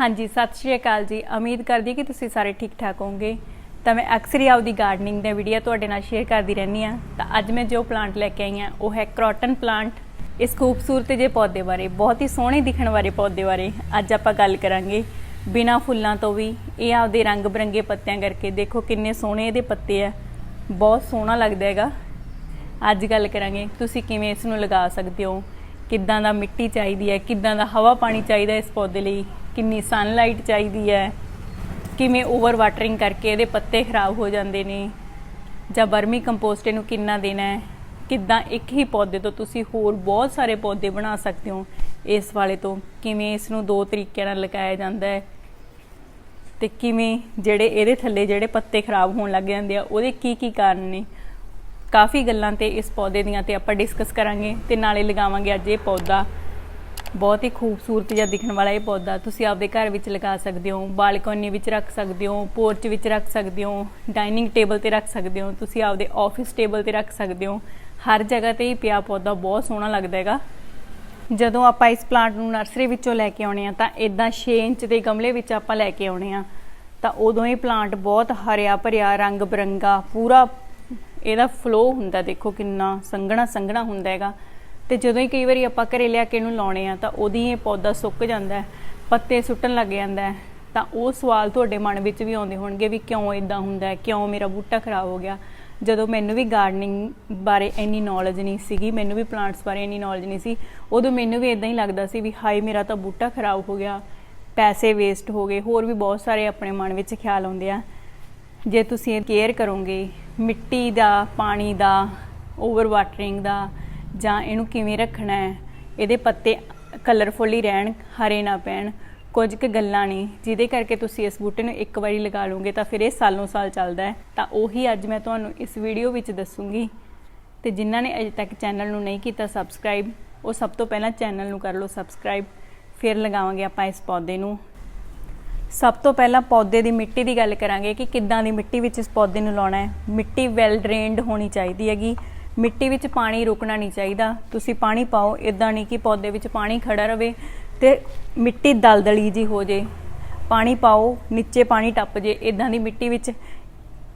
ਹਾਂਜੀ, ਸਤਿ ਸ਼੍ਰੀ ਅਕਾਲ ਜੀ। ਉਮੀਦ ਕਰਦੀ ਕਿ ਤੁਸੀਂ ਸਾਰੇ ਠੀਕ ਠਾਕ ਹੋਵੋਗੇ। ਤਾਂ ਮੈਂ ਅਕਸਰ ਹੀ ਆਪਦੀ ਗਾਰਡਨਿੰਗ ਦੇ ਵੀਡੀਓ ਤੁਹਾਡੇ ਨਾਲ ਸ਼ੇਅਰ ਕਰਦੀ ਰਹਿੰਦੀ ਆ ਤਾਂ ਅੱਜ ਮੈਂ ਜੋ ਪਲਾਂਟ ਲੈ ਕੇ ਆਈ ਆ ਉਹ ਹੈ ਕਰੋਟਨ ਪਲਾਂਟ ਇਸ ਖੂਬਸੂਰਤ ਜੇ ਪੌਦੇ ਬਾਰੇ, ਬਹੁਤ ਹੀ ਸੋਹਣੇ ਦਿਖਣ ਵਾਲੇ ਪੌਦੇ ਬਾਰੇ ਅੱਜ ਆਪਾਂ ਗੱਲ ਕਰਾਂਗੇ। ਬਿਨਾ ਫੁੱਲਾਂ ਤੋਂ ਵੀ, ਇਹ ਆਪਦੇ ਰੰਗ ਬਰੰਗੇ ਪੱਤਿਆਂ ਕਰਕੇ ਦੇਖੋ ਕਿੰਨੇ ਸੋਹਣੇ ਇਹਦੇ ਪੱਤੇ ਆ। ਬਹੁਤ ਸੋਹਣਾ ਲੱਗਦਾ ਹੈਗਾ। ਅੱਜ ਗੱਲ ਕਰਾਂਗੇ, ਤੁਸੀਂ ਕਿਵੇਂ ਇਸ ਨੂੰ ਲਗਾ ਸਕਦੇ ਹੋ? ਕਿੱਦਾਂ ਦਾ ਮਿੱਟੀ ਚਾਹੀਦੀ ਹੈ? ਕਿੱਦਾਂ ਦਾ ਹਵਾ ਪਾਣੀ ਚਾਹੀਦਾ ਇਸ ਪੌਦੇ ਲਈ? ਕਿੰਨੀ ਸਨਲਾਈਟ ਚਾਹੀਦੀ ਹੈ, ਕਿਵੇਂ ਓਵਰ ਵਾਟਰਿੰਗ ਕਰਕੇ ਇਹਦੇ ਪੱਤੇ ਖਰਾਬ ਹੋ ਜਾਂਦੇ ਨੇ, ਜਾਂ ਬਰਮੀ ਕੰਪੋਸਟ ਇਹਨੂੰ ਕਿੰਨਾ ਦੇਣਾ ਹੈ, ਕਿੱਦਾਂ ਇੱਕ ਹੀ ਪੌਦੇ ਤੋਂ ਤੁਸੀਂ ਹੋਰ ਬਹੁਤ ਸਾਰੇ ਪੌਦੇ ਬਣਾ ਸਕਦੇ ਹੋ, ਇਸ ਵਾਲੇ ਤੋਂ ਕਿਵੇਂ ਇਸ ਨੂੰ ਦੋ ਤਰੀਕਿਆਂ ਨਾਲ ਲਗਾਇਆ ਜਾਂਦਾ ਹੈ, ਤੇ ਕਿਵੇਂ ਜਿਹੜੇ ਇਹਦੇ ਥੱਲੇ ਜਿਹੜੇ ਪੱਤੇ ਖਰਾਬ ਹੋਣ ਲੱਗ ਜਾਂਦੇ ਆ, ਉਹਦੇ ਕੀ ਕੀ ਕਾਰਨ ਨੇ, ਕਾਫੀ ਗੱਲਾਂ ਤੇ ਇਸ ਪੌਦੇ ਦੀਆਂ ਤੇ ਆਪਾਂ ਡਿਸਕਸ ਕਰਾਂਗੇ, ਤੇ ਨਾਲੇ ਲਗਾਵਾਂਗੇ ਅੱਜ ਇਹ ਪੌਦਾ ਬਹੁਤ ਹੀ ਖੂਬਸੂਰਤ ਜਿਹਾ ਦਿਖਣ ਵਾਲਾ ਇਹ ਪੌਦਾ। ਤੁਸੀਂ ਆਪਦੇ ਘਰ ਵਿੱਚ ਲਗਾ ਸਕਦੇ ਹੋ, ਬਾਲਕੋਨੀ ਵਿੱਚ ਰੱਖ ਸਕਦੇ ਹੋ, ਪੋਰਚ ਵਿੱਚ ਰੱਖ ਸਕਦੇ ਹੋ, ਡਾਈਨਿੰਗ ਟੇਬਲ ਤੇ ਰੱਖ ਸਕਦੇ ਹੋ, ਤੁਸੀਂ ਆਪਦੇ ਆਫਿਸ ਟੇਬਲ ਤੇ ਰੱਖ ਸਕਦੇ ਹੋ। ਹਰ ਜਗ੍ਹਾ ਤੇ ਹੀ ਪਿਆ ਪੌਦਾ ਬਹੁਤ ਸੋਹਣਾ ਲੱਗਦਾ ਹੈਗਾ। ਜਦੋਂ ਆਪਾਂ ਇਸ ਪਲਾਂਟ ਨੂੰ ਨਰਸਰੀ ਵਿੱਚੋਂ ਲੈ ਕੇ ਆਉਣੇ ਆ, ਤਾਂ ਇਦਾਂ 6 ਇੰਚ ਦੇ ਗਮਲੇ ਵਿੱਚ ਆਪਾਂ ਲੈ ਕੇ ਆਉਣੇ ਆ। ਤਾਂ ਉਦੋਂ ਇਹ ਪਲਾਂਟ ਬਹੁਤ ਹਰਿਆ ਭਰਿਆ, ਰੰਗ ਬਰੰਗਾ, ਪੂਰਾ ਇਹਦਾ ਫਲੋ ਹੁੰਦਾ ਦੇਖੋ ਕਿੰਨਾ ਸੰਘਣਾ ਸੰਘਣਾ ਹੁੰਦਾ ਹੈਗਾ। ਤੇ ਜਦੋਂ ਹੀ ਕਈ ਵਾਰੀ ਆਪਾਂ ਘਰੇ ਲਿਆ ਕੇ ਇਹਨੂੰ ਲਾਉਣੇ ਆ, ਤਾਂ ਉਹਦੀ ਇਹ ਪੌਦਾ ਸੁੱਕ ਜਾਂਦਾ ਪੱਤੇ ਸੁੱਟਣ ਲੱਗ ਜਾਂਦਾ ਤਾਂ ਉਹ ਸਵਾਲ ਤੁਹਾਡੇ ਮਨ ਵਿੱਚ ਵੀ ਆਉਂਦੇ ਹੋਣਗੇ ਵੀ ਕਿਉਂ ਇਦਾਂ ਹੁੰਦਾ ਹੈ, ਕਿਉਂ ਮੇਰਾ ਬੂਟਾ ਖਰਾਬ ਹੋ ਗਿਆ। ਜਦੋਂ ਮੈਨੂੰ ਵੀ ਗਾਰਡਨਿੰਗ ਬਾਰੇ ਇੰਨੀ ਨੌਲੇਜ ਨਹੀਂ ਸੀਗੀ, ਮੈਨੂੰ ਵੀ ਪਲਾਂਟਸ ਬਾਰੇ ਇੰਨੀ ਨੌਲੇਜ ਨਹੀਂ ਸੀ, ਉਦੋਂ ਮੈਨੂੰ ਵੀ ਇਦਾਂ ਹੀ ਲੱਗਦਾ ਸੀ ਵੀ ਹਾਏ, ਮੇਰਾ ਤਾਂ ਬੂਟਾ ਖਰਾਬ ਹੋ ਗਿਆ, ਪੈਸੇ ਵੇਸਟ ਹੋ ਗਏ, ਹੋਰ ਵੀ ਬਹੁਤ ਸਾਰੇ ਆਪਣੇ ਮਨ ਵਿੱਚ ਖਿਆਲ ਆਉਂਦੇ ਆ। ਜੇ ਤੁਸੀਂ ਇਹ ਕੇਅਰ ਕਰੋਗੇ, ਮਿੱਟੀ ਦਾ, ਪਾਣੀ ਦਾ ਓਵਰ ਵਾਟਰਿੰਗ ਦਾ ਜਾਂ ਇਹਨੂੰ ਕਿਵੇਂ ਰੱਖਣਾ ਹੈ? ਇਹਦੇ ਪੱਤੇ ਕਲਰਫੁਲ ਹੀ ਰਹਿਣ, ਹਰੇ ਨਾ ਪੈਣ, ਕੁਝ ਕੁ ਗੱਲਾਂ ਨੇ ਜਿਹਦੇ ਕਰਕੇ ਤੁਸੀਂ ਇਸ ਬੂਟੇ ਨੂੰ ਇੱਕ ਵਾਰੀ ਲਗਾ ਲਓਗੇ ਤਾਂ ਫਿਰ ਇਹ ਸਾਲੋਂ ਸਾਲ ਚੱਲਦਾ ਹੈ। ਤਾਂ ਉਹੀ ਅੱਜ ਮੈਂ ਤੁਹਾਨੂੰ ਇਸ ਵੀਡੀਓ ਵਿੱਚ ਦੱਸੂਗੀ। ਤੇ ਜਿਨ੍ਹਾਂ ਨੇ ਅਜੇ ਤੱਕ ਚੈਨਲ ਨੂੰ ਨਹੀਂ ਕੀਤਾ ਸਬਸਕ੍ਰਾਈਬ ਉਹ ਸਭ ਤੋਂ ਪਹਿਲਾਂ ਚੈਨਲ ਨੂੰ ਕਰ ਲਓ ਸਬਸਕ੍ਰਾਈਬ ਫਿਰ ਲਗਾਵਾਂਗੇ ਆਪਾਂ ਇਸ ਪੌਦੇ ਨੂੰ। ਸਭ ਤੋਂ ਪਹਿਲਾਂ ਪੌਦੇ ਦੀ ਮਿੱਟੀ ਦੀ ਗੱਲ ਕਰਾਂਗੇ ਕਿ ਕਿੱਦਾਂ ਦੀ ਮਿੱਟੀ ਵਿੱਚ ਇਸ ਪੌਦੇ ਨੂੰ ਲਾਉਣਾ ਹੈ। ਮਿੱਟੀ ਵੈਲ ਡਰੇਨਡ ਹੋਣੀ ਚਾਹੀਦੀ ਹੈਗੀ। ਮਿੱਟੀ ਵਿੱਚ ਪਾਣੀ ਰੁਕਣਾ ਨਹੀਂ ਚਾਹੀਦਾ। ਤੁਸੀਂ ਪਾਣੀ ਪਾਓ ਇਦਾਂ ਨਹੀਂ ਕਿ ਪੌਦੇ ਵਿੱਚ ਪਾਣੀ ਖੜਾ ਰਵੇ ਤੇ ਮਿੱਟੀ ਦਲਦਲੀ ਜੀ ਹੋ ਜੇ। ਪਾਣੀ ਪਾਓ, ਨੀਚੇ ਪਾਣੀ ਟੱਪ ਜੇ ਇਦਾਂ ਦੀ ਮਿੱਟੀ ਵਿੱਚ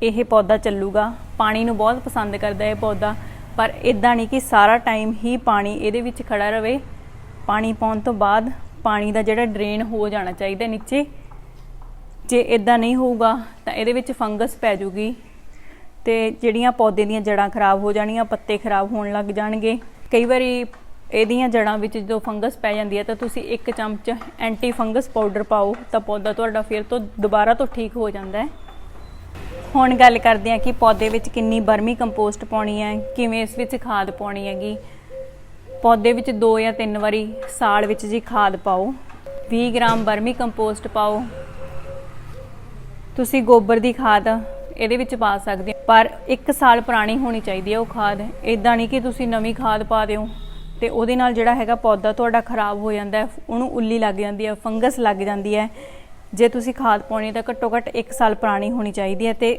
ਇਹ ਪੌਦਾ ਚੱਲੂਗਾ। ਪਾਣੀ ਨੂੰ ਬਹੁਤ ਪਸੰਦ ਕਰਦਾ ਇਹ ਪੌਦਾ, ਪਰ ਇਦਾਂ ਨਹੀਂ ਕਿ ਸਾਰਾ ਟਾਈਮ ਹੀ ਪਾਣੀ ਇਹਦੇ ਵਿੱਚ ਖੜਾ ਰਵੇ। ਪਾਣੀ ਪਾਉਣ ਤੋਂ ਬਾਅਦ ਪਾਣੀ ਦਾ ਜਿਹੜਾ ਡਰੇਨ ਹੋ ਜਾਣਾ ਚਾਹੀਦਾ ਨੀਚੇ। ਜੇ ਇਦਾਂ ਨਹੀਂ ਹੋਊਗਾ ਤਾਂ ਇਹਦੇ ਵਿੱਚ ਫੰਗਸ ਪੈ ਜੂਗੀ। ਤੇ ਜਿਹੜੀਆਂ ਪੌਦੇ ਦੀਆਂ ਜੜਾਂ ਖਰਾਬ ਹੋ ਜਾਣੀਆਂ, ਪੱਤੇ ਖਰਾਬ ਹੋਣ ਲੱਗ ਜਾਣਗੇ। ਕਈ ਵਾਰੀ ਇਹਦੀਆਂ ਜੜਾਂ ਵਿੱਚ ਜਦੋਂ ਫੰਗਸ ਪੈ ਜਾਂਦੀ ਹੈ ਤਾਂ ਤੁਸੀਂ ਇੱਕ ਚਮਚ ਐਂਟੀ ਫੰਗਸ ਪਾਊਡਰ ਪਾਓ ਤਾਂ ਪੌਦਾ ਤੁਹਾਡਾ ਫਿਰ ਤੋਂ ਦੁਬਾਰਾ ਤੋਂ ਠੀਕ ਹੋ ਜਾਂਦਾ ਹੈ। ਹੁਣ ਗੱਲ ਕਰਦੇ ਹਾਂ ਕਿ ਪੌਦੇ ਵਿੱਚ ਕਿੰਨੀ ਬਰਮੀ ਕੰਪੋਸਟ ਪਾਉਣੀ ਹੈ, ਕਿਵੇਂ ਇਸ ਵਿੱਚ ਖਾਦ ਪਾਉਣੀ ਹੈਗੀ। ਪੌਦੇ ਵਿੱਚ ਦੋ ਜਾਂ ਤਿੰਨ ਵਾਰੀ ਸਾਲ ਵਿੱਚ ਜੀ ਖਾਦ ਪਾਓ। 20 ਗ੍ਰਾਮ ਬਰਮੀ ਕੰਪੋਸਟ ਪਾਓ। ਤੁਸੀਂ ਗੋਬਰ ਦੀ ਖਾਦ ਇਹਦੇ ਵਿੱਚ ਪਾ ਸਕਦੇ ਹੋ ਪਰ 1 ਸਾਲ ਪੁਰਾਣੀ ਹੋਣੀ ਚਾਹੀਦੀ ਹੈ ਉਹ ਖਾਦ। ਇਦਾਂ ਨਹੀਂ ਕਿ ਤੁਸੀਂ ਨਵੀਂ ਖਾਦ ਪਾ ਦਿਓ ਤੇ ਉਹਦੇ ਨਾਲ ਜਿਹੜਾ ਹੈਗਾ ਪੌਦਾ ਤੁਹਾਡਾ ਖਰਾਬ ਹੋ ਜਾਂਦਾ ਹੈ, ਉਹਨੂੰ ਉੱਲੀ ਲੱਗ ਜਾਂਦੀ ਹੈ, ਫੰਗਸ ਲੱਗ ਜਾਂਦੀ ਹੈ। ਜੇ ਤੁਸੀਂ ਖਾਦ ਪਾਉਣੀ ਤਾਂ ਘੱਟੋ ਘੱਟ 1 ਸਾਲ ਪੁਰਾਣੀ ਹੋਣੀ ਚਾਹੀਦੀ ਹੈ ਤੇ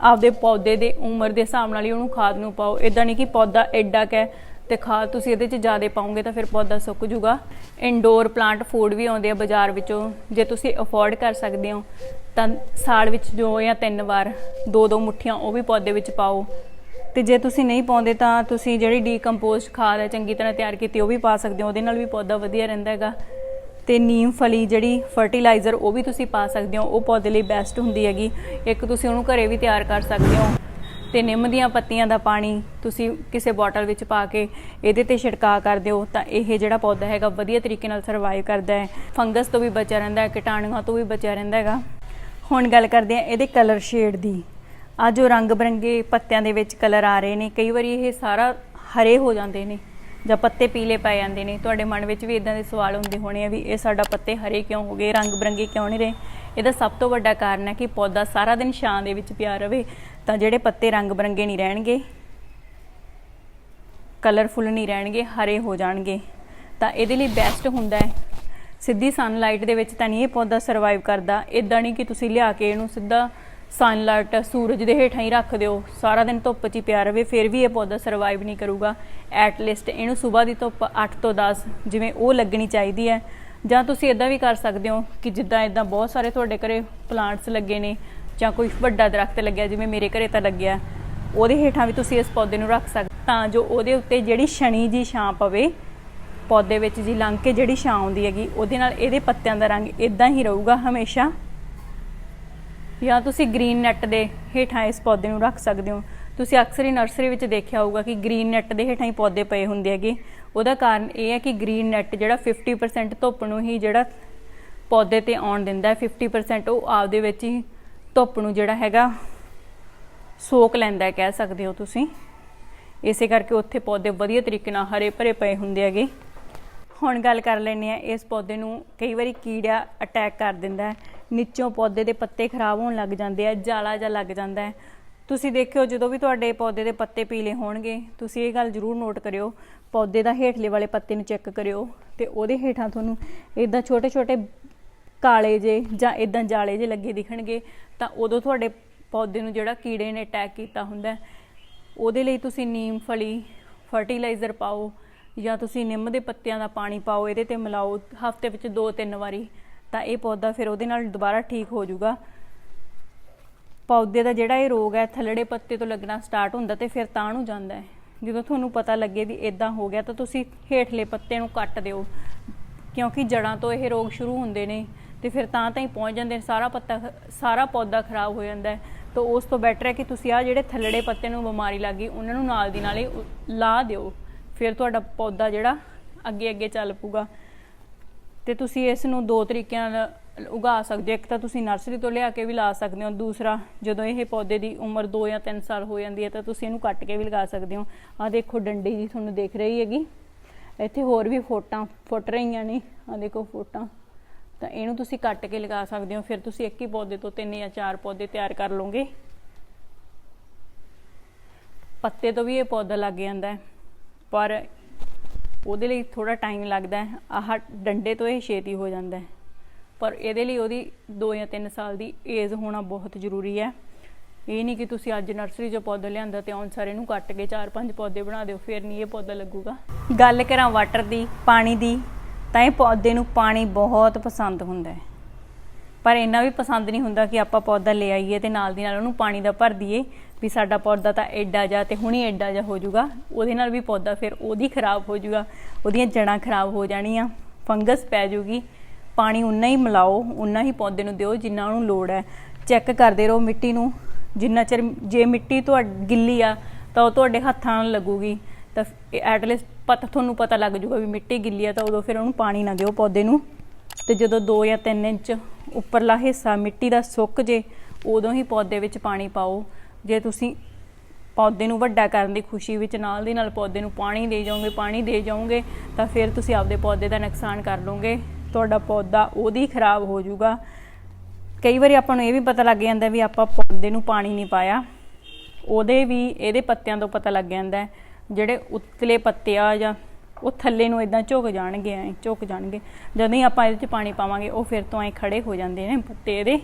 ਆਪਦੇ ਪੌਦੇ ਦੇ ਉਮਰ ਦੇ ਹਿਸਾਬ ਨਾਲ ਹੀ ਉਹਨੂੰ ਖਾਦ ਨੂੰ ਪਾਓ। ਇਦਾਂ ਨਹੀਂ ਕਿ ਪੌਦਾ ਐਡਾ ਕੈ ਤੇ ਖਾਦ ਤੁਸੀਂ ਇਹਦੇ 'ਚ ਜ਼ਿਆਦਾ ਪਾਉਂਗੇ ਤਾਂ ਫਿਰ ਪੌਦਾ ਸੁੱਕ ਜੂਗਾ ਇਨਡੋਰ ਪਲਾਂਟ ਫੂਡ ਵੀ ਆਉਂਦੇ ਆ ਬਾਜ਼ਾਰ ਵਿੱਚੋਂ। ਜੇ ਤੁਸੀਂ ਅਫੋਰਡ ਕਰ ਸਕਦੇ ਹੋ ਤਾਂ ਸਾਲ ਵਿੱਚ ਦੋ ਜਾਂ ਤਿੰਨ ਵਾਰ, ਦੋ ਦੋ ਮੁੱਠੀਆਂ ਉਹ ਵੀ ਪੌਦੇ ਵਿੱਚ ਪਾਓ। ਤੇ ਜੇ ਤੁਸੀਂ ਨਹੀਂ ਪਾਉਂਦੇ ਤਾਂ ਤੁਸੀਂ ਜਿਹੜੀ ਡੀਕੰਪੋਸਟ ਖਾਦ ਹੈ ਚੰਗੀ ਤਰ੍ਹਾਂ ਤਿਆਰ ਕੀਤੀ ਉਹ ਵੀ ਪਾ ਸਕਦੇ ਹੋ, ਉਹਦੇ ਨਾਲ ਵੀ ਪੌਦਾ ਵਧੀਆ ਰਹਿੰਦਾ ਹੈਗਾ। ਤੇ ਨੀਮ ਫਲੀ ਜਿਹੜੀ ਫਰਟੀਲਾਈਜ਼ਰ ਉਹ ਵੀ ਤੁਸੀਂ ਪਾ ਸਕਦੇ ਹੋ, ਉਹ ਪੌਦੇ ਲਈ ਬੈਸਟ ਹੁੰਦੀ ਹੈਗੀ। ਇੱਕ ਤੁਸੀਂ ਉਹਨੂੰ ਘਰੇ ਵੀ ਤਿਆਰ ਕਰ ਸਕਦੇ ਹੋ। ਤੇ ਨਿੰਮ ਦੀਆਂ ਪੱਤੀਆਂ ਦਾ ਪਾਣੀ ਤੁਸੀਂ ਕਿਸੇ ਬੋਟਲ ਵਿੱਚ ਪਾ ਕੇ ਇਹਦੇ ਤੇ ਛਿੜਕਾਅ ਕਰ ਦਿਓ ਤਾਂ ਇਹ ਜਿਹੜਾ ਪੌਦਾ ਹੈਗਾ ਵਧੀਆ ਤਰੀਕੇ ਨਾਲ ਸਰਵਾਈਵ ਕਰਦਾ ਹੈ। ਫੰਗਸ ਤੋਂ ਵੀ ਬਚਿਆ ਰਹਿੰਦਾ ਹੈ, ਕੀਟਾਣੂਆਂ ਤੋਂ ਵੀ ਬਚਿਆ ਰਹਿੰਦਾ ਹੈਗਾ। ਹੁਣ ਗੱਲ ਕਰਦੇ ਆ ਇਹਦੇ ਕਲਰ ਸ਼ੇਡ ਦੀ। ਆ ਜੋ ਰੰਗ ਬਰੰਗੇ ਪੱਤਿਆਂ ਦੇ ਵਿੱਚ ਕਲਰ ਆ ਰਹੇ ਨੇ। ਕਈ ਵਾਰੀ ਇਹ ਸਾਰਾ ਹਰੇ ਹੋ ਜਾਂਦੇ ਨੇ ਜਾਂ ਪੱਤੇ ਪੀਲੇ ਪੈ ਜਾਂਦੇ ਨੇ। ਤੁਹਾਡੇ ਮਨ ਵਿੱਚ ਵੀ ਇਦਾਂ ਦੇ ਸਵਾਲ ਹੁੰਦੇ ਹੋਣੇ ਆ ਵੀ ਇਹ ਸਾਡਾ ਪੱਤੇ ਹਰੇ ਕਿਉਂ ਹੋ ਗਏ, ਰੰਗ ਬਰੰਗੇ ਕਿਉਂ ਨਹੀਂ ਰਹੇ? ਇਹਦਾ ਸਭ ਤੋਂ ਵੱਡਾ ਕਾਰਨ ਹੈ ਕਿ ਪੌਦਾ ਸਾਰਾ ਦਿਨ ਛਾਂ ਦੇ ਵਿੱਚ ਪਿਆ ਰਵੇ ਤਾਂ ਜਿਹੜੇ ਪੱਤੇ ਰੰਗ ਬਰੰਗੇ ਨਹੀਂ ਰਹਿਣਗੇ ਕਲਰਫੁੱਲ ਨਹੀਂ ਰਹਿਣਗੇ, ਹਰੇ ਹੋ ਜਾਣਗੇ। ਤਾਂ ਇਹਦੇ ਲਈ ਬੈਸਟ ਹੁੰਦਾ ਹੈ ਸਿੱਧੀ ਸਨਲਾਈਟ ਦੇ ਵਿੱਚ ਤਾਂ ਨਹੀਂ ਇਹ ਪੌਦਾ ਸਰਵਾਈਵ ਕਰਦਾ। ਇਦਾਂ ਨਹੀਂ ਕਿ ਤੁਸੀਂ ਲਿਆ ਕੇ ਇਹਨੂੰ ਸਿੱਧਾ ਸਨਲਾਈਟ ਸੂਰਜ ਦੇ ਹੇਠਾਂ ਹੀ ਰੱਖ ਦਿਓ। ਸਾਰਾ ਦਿਨ ਧੁੱਪ 'ਚ ਹੀ ਪਿਆ ਰਵੇ, ਫਿਰ ਵੀ ਇਹ ਪੌਦਾ ਸਰਵਾਈਵ ਨਹੀਂ ਕਰੂਗਾ। ਐਟ ਲੀਸਟ ਇਹਨੂੰ ਸਵੇਰ ਦੀ ਧੁੱਪ 8 ਤੋਂ 10 ਜਿਵੇਂ ਉਹ ਲੱਗਣੀ ਚਾਹੀਦੀ ਹੈ। ਜਾਂ ਤੁਸੀਂ ਇਦਾਂ ਵੀ ਕਰ ਸਕਦੇ ਹੋ ਕਿ ਜਿੱਦਾਂ ਇਦਾਂ ਬਹੁਤ ਸਾਰੇ ਤੁਹਾਡੇ ਘਰੇ ਪਲਾਂਟਸ ਲੱਗੇ ਨੇ ਜਾਂ ਕੋਈ ਵੱਡਾ ਦਰਖਤ ਲੱਗਿਆ, ਜਿਵੇਂ ਮੇਰੇ ਘਰੇ ਤਾਂ ਲੱਗਿਆ। ਉਹਦੇ ਹੇਠਾਂ ਵੀ ਤੁਸੀਂ ਇਸ ਪੌਦੇ ਨੂੰ ਰੱਖ ਸਕਦੇ ਤਾਂ ਜੋ ਉਹਦੇ ਉੱਤੇ ਜਿਹੜੀ ਸ਼ਨੀ ਜੀ ਛਾਂ ਪਵੇ ਪੌਦੇ ਵਿੱਚ ਜੀ ਲੰਘ ਕੇ ਜਿਹੜੀ ਛਾਂ ਆਉਂਦੀ ਹੈਗੀ, ਉਹਦੇ ਨਾਲ ਇਹਦੇ ਪੱਤਿਆਂ ਦਾ ਰੰਗ ਇਦਾਂ ਹੀ ਰਹੂਗਾ ਹਮੇਸ਼ਾ। ਜਾਂ ਤੁਸੀਂ ਗ੍ਰੀਨ ਨੈਟ ਦੇ ਹੇਠਾਂ ਇਸ ਪੌਦੇ ਨੂੰ ਰੱਖ ਸਕਦੇ ਹੋ। ਤੁਸੀਂ ਅਕਸਰ ਹੀ ਨਰਸਰੀ ਵਿੱਚ ਦੇਖਿਆ ਹੋਊਗਾ ਕਿ ਗ੍ਰੀਨ ਨੈਟ ਦੇ ਹੇਠਾਂ ਹੀ ਪੌਦੇ ਪਏ ਹੁੰਦੇ ਹੈਗੇ। ਉਹਦਾ ਕਾਰਨ ਇਹ ਹੈ ਕਿ ਗ੍ਰੀਨ ਨੈਟ ਜਿਹੜਾ 50% ਧੁੱਪ ਨੂੰ ਹੀ ਜਿਹੜਾ ਪੌਦੇ ਤੇ ਆਉਣ ਦਿੰਦਾ ਹੈ। 50% ਉਹ ਆਪਦੇ ਵਿੱਚ ਹੀ ਧੁੱਪ ਨੂੰ ਜਿਹੜਾ ਹੈਗਾ ਸੋਕ ਲੈਂਦਾ ਕਹਿ ਸਕਦੇ ਹੋ ਤੁਸੀਂ। ਇਸੇ ਕਰਕੇ ਉੱਥੇ ਪੌਦੇ ਵਧੀਆ ਤਰੀਕੇ ਨਾਲ ਹਰੇ ਭਰੇ ਪਏ ਹੁੰਦੇ ਹੈਗੇ। ਹੁਣ ਗੱਲ ਕਰ ਲੈਂਦੇ ਆ ਇਸ ਪੌਦੇ ਨੂੰ ਕਈ ਵਾਰੀ ਕੀੜਾ ਅਟੈਕ ਕਰ ਦਿੰਦਾ ਹੈ। ਨੀਚੋਂ ਪੌਦੇ ਦੇ ਪੱਤੇ ਖਰਾਬ ਹੋਣ ਲੱਗ ਜਾਂਦੇ ਆ, ਜਾਲਾ ਜਾਂ ਲੱਗ ਜਾਂਦਾ ਹੈ। ਤੁਸੀਂ ਦੇਖਿਓ, ਜਦੋਂ ਵੀ ਤੁਹਾਡੇ ਪੌਦੇ ਦੇ ਪੱਤੇ ਪੀਲੇ ਹੋਣਗੇ, ਤੁਸੀਂ ਇਹ ਗੱਲ ਜ਼ਰੂਰ ਨੋਟ ਕਰਿਓ। ਪੌਦੇ ਦਾ ਹੇਠਲੇ ਵਾਲੇ ਪੱਤੇ ਨੂੰ ਚੈੱਕ ਕਰਿਓ ਤੇ ਉਹਦੇ ਹੇਠਾਂ ਤੁਹਾਨੂੰ ਇਦਾਂ ਛੋਟੇ ਛੋਟੇ ਕਾਲੇ ਜੇ ਜਾਂ ਇਦਾਂ ਜਾਲੇ ਜੇ ਲੱਗੇ ਦਿਖਣਗੇ, ਤਾਂ ਉਦੋਂ ਤੁਹਾਡੇ ਪੌਦੇ ਨੂੰ ਜਿਹੜਾ ਕੀੜੇ ਨੇ ਅਟੈਕ ਕੀਤਾ ਹੁੰਦਾ ਉਹਦੇ ਲਈ ਤੁਸੀਂ ਨੀਮ ਫਲੀ ਫਰਟੀਲਾਈਜ਼ਰ ਪਾਓ ਜਾਂ ਤੁਸੀਂ ਨਿੰਮ ਦੇ ਪੱਤਿਆਂ ਦਾ ਪਾਣੀ ਪਾਓ, ਇਹਦੇ ਤੇ ਮਿਲਾਓ, ਹਫ਼ਤੇ ਵਿੱਚ ਦੋ ਤਿੰਨ ਵਾਰੀ, ਤਾਂ ਇਹ ਪੌਦਾ ਫਿਰ ਉਹਦੇ ਨਾਲ ਦੁਬਾਰਾ ਠੀਕ ਹੋ ਜਾਊਗਾ। ਪੌਦੇ ਦਾ ਜਿਹੜਾ ਇਹ ਰੋਗ ਹੈ, ਥੱਲੜੇ ਪੱਤੇ ਤੋਂ ਲੱਗਣਾ ਸਟਾਰਟ ਹੁੰਦਾ ਤੇ ਫਿਰ ਤਾਂ ਨੂੰ ਜਾਂਦਾ ਹੈ। ਜਦੋਂ ਤੁਹਾਨੂੰ ਪਤਾ ਲੱਗੇ ਵੀ ਇਦਾਂ ਹੋ ਗਿਆ ਤਾਂ ਤੁਸੀਂ ਹੇਠਲੇ ਪੱਤੇ ਨੂੰ ਕੱਟ ਦਿਓ, ਕਿਉਂਕਿ ਜੜਾਂ ਤੋਂ ਇਹ ਰੋਗ ਸ਼ੁਰੂ ਹੁੰਦੇ ਨੇ ਤੇ ਫਿਰ ਤਾਂ ਤਾਂ ਹੀ ਪਹੁੰਚ ਜਾਂਦੇ ਨੇ, ਸਾਰਾ ਪੱਤਾ ਖ- ਸਾਰਾ ਪੌਦਾ ਖਰਾਬ ਹੋ ਜਾਂਦਾ ਹੈ। ਤਾਂ ਉਸ ਤੋਂ ਬੈਟਰ ਹੈ ਕਿ ਤੁਸੀਂ ਆ ਜਿਹੜੇ ਥੱਲੜੇ ਪੱਤੇ ਨੂੰ ਬਿਮਾਰੀ ਲੱਗੀ ਉਹਨਾਂ ਨੂੰ ਨਾਲ ਦੀ ਨਾਲ ਹੀ ਉ- ਲਾ ਦਿਓ। ਫਿਰ ਤੁਹਾਡਾ ਪੌਦਾ ਜਿਹੜਾ ਅੱਗੇ ਅੱਗੇ ਚੱਲ ਪੂਗਾ ਤੇ ਤੁਸੀਂ ਇਸ ਨੂੰ ਦੋ ਤਰੀਕਿਆਂ ਨਾਲ ਉਗਾ ਸਕਦੇ ਹੋ। ਇੱਕ ਤਾਂ ਤੁਸੀਂ ਨਰਸਰੀ ਤੋਂ ਲਿਆ ਕੇ ਵੀ ਲਾ ਸਕਦੇ ਹੋ। ਦੂਸਰਾ, ਜਦੋਂ ਇਹ ਪੌਦੇ ਦੀ ਉਮਰ 2 ਜਾਂ 3 ਸਾਲ ਹੋ ਜਾਂਦੀ ਹੈ ਤਾਂ ਤੁਸੀਂ ਇਹਨੂੰ ਕੱਟ ਕੇ ਵੀ ਲਗਾ ਸਕਦੇ ਹੋ। ਆ ਦੇਖੋ ਡੰਡੀ ਜੀ ਤੁਹਾਨੂੰ ਦੇਖ ਰਹੀ ਹੈਗੀ। ਇੱਥੇ ਹੋਰ ਵੀ ਫੋਟਾਂ ਫੁੱਟ ਰਹੀਆਂ ਨੇ। ਆ ਦੇਖੋ ਫੋਟਾਂ। ਤਾਂ ਇਹਨੂੰ ਤੁਸੀਂ ਕੱਟ ਕੇ ਲਗਾ ਸਕਦੇ ਹੋ। ਫਿਰ ਤੁਸੀਂ ਇੱਕ ਹੀ ਪੌਦੇ ਤੋਂ ਤਿੰਨ ਜਾਂ ਚਾਰ ਪੌਦੇ ਤਿਆਰ ਕਰ ਲਓਗੇ। ਪੱਤੇ ਤੋਂ ਵੀ ਇਹ ਪੌਦਾ ਲੱਗ ਜਾਂਦਾ ਹੈ। ਪਰ ਉਹਦੇ ਲਈ ਥੋੜਾ ਟਾਈਮ ਲੱਗਦਾ ਹੈ। ਆਹ ਡੰਡੇ ਤੋਂ ਇਹ ਛੇਤੀ ਹੋ ਜਾਂਦਾ ਹੈ। ਪਰ ਇਹਦੇ ਲਈ ਉਹਦੀ 2 ਜਾਂ 3 ਸਾਲ ਦੀ ਏਜ ਹੋਣਾ ਬਹੁਤ ਜ਼ਰੂਰੀ ਹੈ। ਇਹ ਨਹੀਂ ਕਿ ਤੁਸੀਂ ਅੱਜ ਨਰਸਰੀ 'ਚੋਂ ਪੌਦਾ ਲਿਆਂਦਾ ਤੇ ਆਉਣ ਸਾਰੇ ਨੂੰ ਕੱਟ ਕੇ 4-5 ਪੌਦੇ ਬਣਾ ਦਿਓ, ਫਿਰ ਨਹੀਂ ਇਹ ਪੌਦਾ ਲੱਗੂਗਾ। ਗੱਲ ਕਰਾਂ ਵਾਟਰ ਦੀ, ਪਾਣੀ ਦੀ, ਤਾਂ ਇਹ ਪੌਦੇ ਨੂੰ ਪਾਣੀ ਬਹੁਤ ਪਸੰਦ ਹੁੰਦਾ ਹੈ। ਪਰ ਇੰਨਾ ਵੀ ਪਸੰਦ ਨਹੀਂ ਹੁੰਦਾ ਕਿ ਆਪਾਂ ਪੌਦਾ ਲੈ ਆਈਏ ਤੇ ਨਾਲ ਦੀ ਨਾਲ ਉਹਨੂੰ ਪਾਣੀ ਦਾ ਭਰ ਦਈਏ ਵੀ ਸਾਡਾ ਪੌਦਾ ਤਾਂ ਐਡਾ ਜਾ ਤੇ ਹੁਣੀ ਐਡਾ ਜਾ ਹੋ ਜਾਊਗਾ। ਉਹਦੇ ਨਾਲ ਵੀ ਪੌਦਾ ਫਿਰ ਉਹਦੀ ਖਰਾਬ ਹੋ ਜਾਊਗਾ, ਉਹਦੀਆਂ ਜੜਾਂ ਖਰਾਬ ਹੋ ਜਾਣੀਆਂ, ਫੰਗਸ ਪੈ ਜਾਊਗੀ। ਪਾਣੀ ਉਨਾ ਹੀ ਮਿਲਾਓ, ਉਨਾ ਹੀ ਪੌਦੇ ਨੂੰ ਦਿਓ ਜਿੰਨਾ ਉਹਨੂੰ ਲੋੜ ਹੈ। ਚੈੱਕ ਕਰਦੇ ਰਹੋ ਮਿੱਟੀ ਨੂੰ। ਜਿੰਨਾ ਚਿਰ ਜੇ ਮਿੱਟੀ ਤੁਹਾਡੀ ਗਿੱਲੀ ਆ, ਤਾਂ ਉਹ ਤੁਹਾਡੇ ਹੱਥਾਂ ਨਾਲ ਲੱਗੂਗੀ। ਤਾਂ ਐਟਲੀਸਟ ਪਤਾ, ਤੁਹਾਨੂੰ ਪਤਾ ਲੱਗ ਜਾਊਗਾ ਵੀ ਮਿੱਟੀ ਗਿੱਲੀ ਆ, ਤਾਂ ਉਦੋਂ ਫਿਰ ਉਹਨੂੰ ਪਾਣੀ ਨਾ ਦਿਓ ਪੌਦੇ ਨੂੰ। ਤੇ ਜਦੋਂ 2 ਜਾਂ 3 ਇੰਚ ਉੱਪਰਲਾ ਹਿੱਸਾ ਮਿੱਟੀ ਦਾ ਸੁੱਕ ਜੇ, ਉਦੋਂ ਹੀ ਪੌਦੇ ਵਿੱਚ ਪਾਣੀ ਪਾਓ। ਜੇ ਤੁਸੀਂ ਪੌਦੇ ਨੂੰ ਵੱਡਾ ਕਰਨ ਦੀ ਖੁਸ਼ੀ ਵਿੱਚ ਨਾਲ ਦੀ ਨਾਲ ਪੌਦੇ ਨੂੰ ਪਾਣੀ ਦੇ ਜਾਓਗੇ, ਪਾਣੀ ਦੇ ਜਾਓਗੇ, ਤਾਂ ਫਿਰ ਤੁਸੀਂ ਆਪਦੇ ਪੌਦੇ ਦਾ ਨੁਕਸਾਨ ਕਰ ਲਓਗੇ। ਤੁਹਾਡਾ ਪੌਦਾ ਉਹਦੀ ਖਰਾਬ ਹੋ ਜਾਊਗਾ। ਕਈ ਵਾਰੀ ਆਪਾਂ ਨੂੰ ਇਹ ਵੀ ਪਤਾ ਲੱਗ ਜਾਂਦਾ ਵੀ ਆਪਾਂ ਪੌਦੇ ਨੂੰ ਪਾਣੀ ਨਹੀਂ ਪਾਇਆ। ਉਹਦੇ ਵੀ, ਇਹਦੇ ਪੱਤਿਆਂ ਤੋਂ ਪਤਾ ਲੱਗ ਜਾਂਦਾ, ਜਿਹੜੇ ਉਤਲੇ ਪੱਤੇ ਆ ਜਾਂ ਉਹ ਥੱਲੇ ਨੂੰ ਇਦਾਂ ਝੁਕ ਜਾਣਗੇ, ਐ ਝੁਕ ਜਾਣਗੇ। ਜਦੋਂ ਹੀ ਆਪਾਂ ਇਹਦੇ 'ਚ ਪਾਣੀ ਪਾਵਾਂਗੇ, ਉਹ ਫਿਰ ਤੋਂ ਐ ਖੜੇ ਹੋ ਜਾਂਦੇ ਨੇ ਪੱਤੇ ਇਹਦੇ।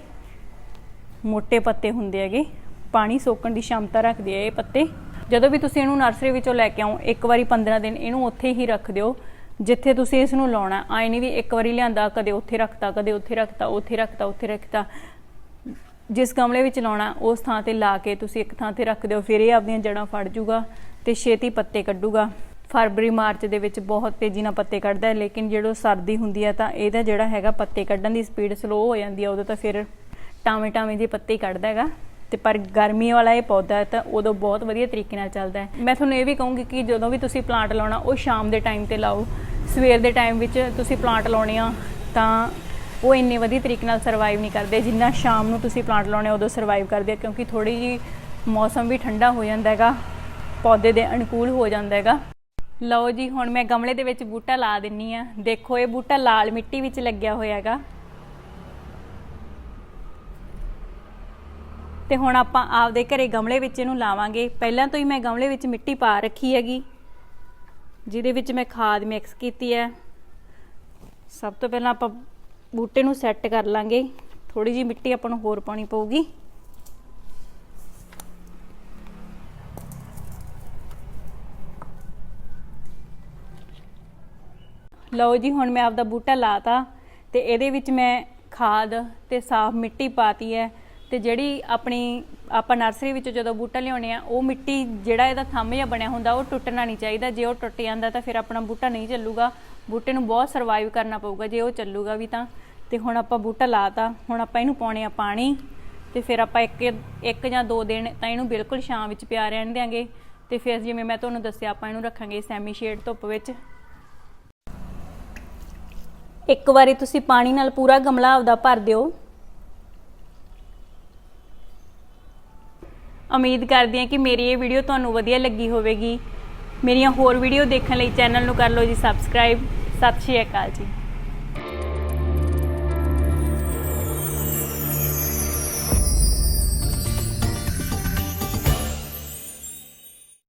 ਮੋٹے ਪੱਤੇ ਹੁੰਦੇ ਹੈਗੇ। ਪਾਣੀ ਸੋਕਣ ਦੀ ਸ਼ਮਤਾ ਰੱਖਦੇ ਆ ਇਹ ਪੱਤੇ। ਜਦੋਂ ਵੀ ਤੁਸੀਂ ਇਹਨੂੰ ਨਰਸਰੀ ਵਿੱਚੋਂ ਲੈ ਕੇ ਆਓ, ਇੱਕ ਵਾਰੀ 15 ਦਿਨ ਇਹਨੂੰ ਉੱਥੇ ਹੀ ਰੱਖ ਦਿਓ। ਜਿੱਥੇ ਤੁਸੀਂ ਇਸ ਨੂੰ ਲਾਉਣਾ ਆਏ ਨਹੀਂ ਵੀ ਇੱਕ ਵਾਰੀ ਲਿਆਂਦਾ, ਕਦੇ ਉੱਥੇ ਰੱਖਤਾ, ਕਦੇ ਉੱਥੇ ਰੱਖਤਾ ਉੱਥੇ ਰੱਖਤਾ ਉੱਥੇ ਰੱਖਤਾ। ਜਿਸ ਗਮਲੇ ਵਿੱਚ ਲਾਉਣਾ, ਉਸ ਥਾਂ ਤੇ ਲਾ ਕੇ ਤੁਸੀਂ ਇੱਕ ਥਾਂ ਤੇ ਰੱਖ ਦਿਓ, ਫਿਰ ਇਹ ਆਪਣੀਆਂ ਜੜਾਂ ਫੜ ਜੂਗਾ ਤੇ ਛੇਤੀ ਪੱਤੇ ਕੱਢੂਗਾ। ਫਰਵਰੀ, ਮਾਰਚ ਦੇ ਵਿੱਚ ਬਹੁਤ ਤੇਜ਼ੀ ਨਾਲ ਪੱਤੇ ਕੱਢਦਾ ਹੈ, ਲੇਕਿਨ ਜਦੋਂ ਸਰਦੀ ਹੁੰਦੀ ਹੈ ਤਾਂ ਇਹਦਾ ਜਿਹੜਾ ਹੈਗਾ ਪੱਤੇ ਕੱਢਣ ਦੀ ਸਪੀਡ ਸਲੋ ਹੋ ਜਾਂਦੀ ਹੈ, ਉਦੋਂ ਤਾਂ ਫਿਰ ਟਾਵੇਂ ਟਾਵੇਂ ਜਿਹੇ ਪੱਤੇ ਕੱਢਦਾ ਹੈਗਾ। ਤੇ ਪਰ ਗਰਮੀ ਵਾਲਾ ਇਹ ਪੌਦਾ ਹੈ ਤਾਂ ਉਦੋਂ ਬਹੁਤ ਵਧੀਆ ਤਰੀਕੇ ਨਾਲ ਚੱਲਦਾ ਹੈ। ਮੈਂ ਤੁਹਾਨੂੰ ਇਹ ਵੀ ਕਹੂੰਗੀ ਕਿ ਜਦੋਂ ਵੀ ਤੁਸੀਂ ਪਲਾਂਟ ਲਾਉਣਾ, ਉਹ ਸ਼ਾਮ ਦੇ ਟਾਈਮ ਤੇ ਲਾਓ। ਸਵੇਰ ਦੇ ਟਾਈਮ ਵਿੱਚ ਤੁਸੀਂ ਪਲਾਂਟ ਲਾਉਣੇ ਆ, ਤਾਂ ਉਹ ਇੰਨੇ ਵਧੀਆ ਤਰੀਕੇ ਨਾਲ ਸਰਵਾਈਵ ਨਹੀਂ ਕਰਦੇ। ਜਿੰਨਾ ਸ਼ਾਮ ਨੂੰ ਤੁਸੀਂ ਪਲਾਂਟ ਲਾਉਣੇ ਉਦੋਂ ਸਰਵਾਈਵ ਕਰਦੇ ਆ, ਕਿਉਂਕਿ ਥੋੜੀ ਜੀ ਮੌਸਮ ਵੀ ਠੰਡਾ ਹੋ ਜਾਂਦਾ ਹੈਗਾ, ਪੌਦੇ ਦੇ ਅਨੁਕੂਲ ਹੋ ਜਾਂਦਾ ਹੈਗਾ। ਲਓ ਜੀ, ਹੁਣ ਮੈਂ ਗਮਲੇ ਦੇ ਵਿੱਚ ਬੂਟਾ ਲਾ ਦਿੰਨੀ ਆ। ਦੇਖੋ, ਇਹ ਬੂਟਾ ਲਾਲ ਮਿੱਟੀ ਵਿੱਚ ਲੱਗਿਆ ਹੋਇਆ ਹੈਗਾ ਤੇ ਹੁਣ ਆਪਾਂ ਆਪਦੇ ਘਰੇ ਗਮਲੇ ਵਿੱਚ ਇਹਨੂੰ ਲਾਵਾਂਗੇ। ਪਹਿਲਾਂ ਤੋਂ ਹੀ ਮੈਂ ਗਮਲੇ ਵਿੱਚ ਮਿੱਟੀ ਪਾ ਰੱਖੀ ਹੈਗੀ। ਜਿਹਦੇ ਵਿੱਚ ਮੈਂ ਖਾਦ ਮਿਕਸ ਕੀਤੀ ਹੈ। ਸਭ ਤੋਂ ਪਹਿਲਾਂ ਆਪਾਂ ਬੂਟੇ ਨੂੰ ਸੈੱਟ ਕਰ ਲਾਂਗੇ। ਥੋੜੀ ਜੀ ਮਿੱਟੀ ਆਪਾਂ ਨੂੰ ਹੋਰ ਪਾਉਣੀ ਪਊਗੀ। ਲਓ ਜੀ, ਹੁਣ ਮੈਂ ਆਪਦਾ ਬੂਟਾ ਲਾਤਾ ਤੇ ਇਹਦੇ ਵਿੱਚ ਮੈਂ ਖਾਦ ਤੇ ਸਾਫ਼ ਮਿੱਟੀ ਪਾਤੀ ਹੈ ਤੇ ਜਿਹੜੀ ਆਪਣੀ, ਆਪਾਂ ਨਰਸਰੀ ਵਿੱਚ ਜਦੋਂ ਬੂਟਾ ਲਿਆਉਣੇ ਆ, ਉਹ ਮਿੱਟੀ ਜਿਹੜਾ ਇਹਦਾ ਥੰਮ ਜਿਹਾ ਬਣਿਆ ਹੁੰਦਾ, ਉਹ ਟੁੱਟਣਾ ਨਹੀਂ ਚਾਹੀਦਾ। ਜੇ ਉਹ ਟੁੱਟ ਜਾਂਦਾ ਤਾਂ ਫਿਰ ਆਪਣਾ ਬੂਟਾ ਨਹੀਂ ਚੱਲੂਗਾ। ਬੂਟੇ ਨੂੰ ਬਹੁਤ ਸਰਵਾਈਵ ਕਰਨਾ ਪਊਗਾ, ਜੇ ਉਹ ਚੱਲੂਗਾ ਵੀ ਤਾਂ। ਤੇ ਹੁਣ ਆਪਾਂ ਬੂਟਾ ਲਾਤਾ, ਹੁਣ ਆਪਾਂ ਇਹਨੂੰ ਪਾਉਣੇ ਆ ਪਾਣੀ ਤੇ ਫਿਰ ਆਪਾਂ ਇੱਕ ਇੱਕ ਜਾਂ ਦੋ ਦਿਨ ਤਾਂ ਇਹਨੂੰ ਬਿਲਕੁਲ ਛਾਂ ਵਿੱਚ ਪਿਆ ਰਹਿਣ ਦਿਆਂਗੇ। ਤੇ ਫਿਰ ਜਿਵੇਂ ਮੈਂ ਤੁਹਾਨੂੰ ਦੱਸਿਆ, ਆਪਾਂ ਇਹਨੂੰ ਰੱਖਾਂਗੇ ਸੈਮੀ ਸ਼ੇਡ ਧੁੱਪ ਵਿੱਚ। ਇੱਕ ਵਾਰੀ ਤੁਸੀਂ ਪਾਣੀ ਨਾਲ ਪੂਰਾ ਗਮਲਾ ਆਪਦਾ ਭਰ ਦਿਓ। ਉਮੀਦ ਕਰਦੀ ਹਾਂ ਕਿ ਮੇਰੀ ਇਹ ਵੀਡੀਓ ਤੁਹਾਨੂੰ ਵਧੀਆ ਲੱਗੀ ਹੋਵੇਗੀ। ਮੇਰੀਆਂ ਹੋਰ ਵੀਡੀਓ ਦੇਖਣ ਲਈ ਚੈਨਲ ਨੂੰ ਕਰ ਲਓ ਜੀ ਸਬਸਕ੍ਰਾਈਬ ਸਤਿ ਸ਼੍ਰੀ ਅਕਾਲ ਜੀ।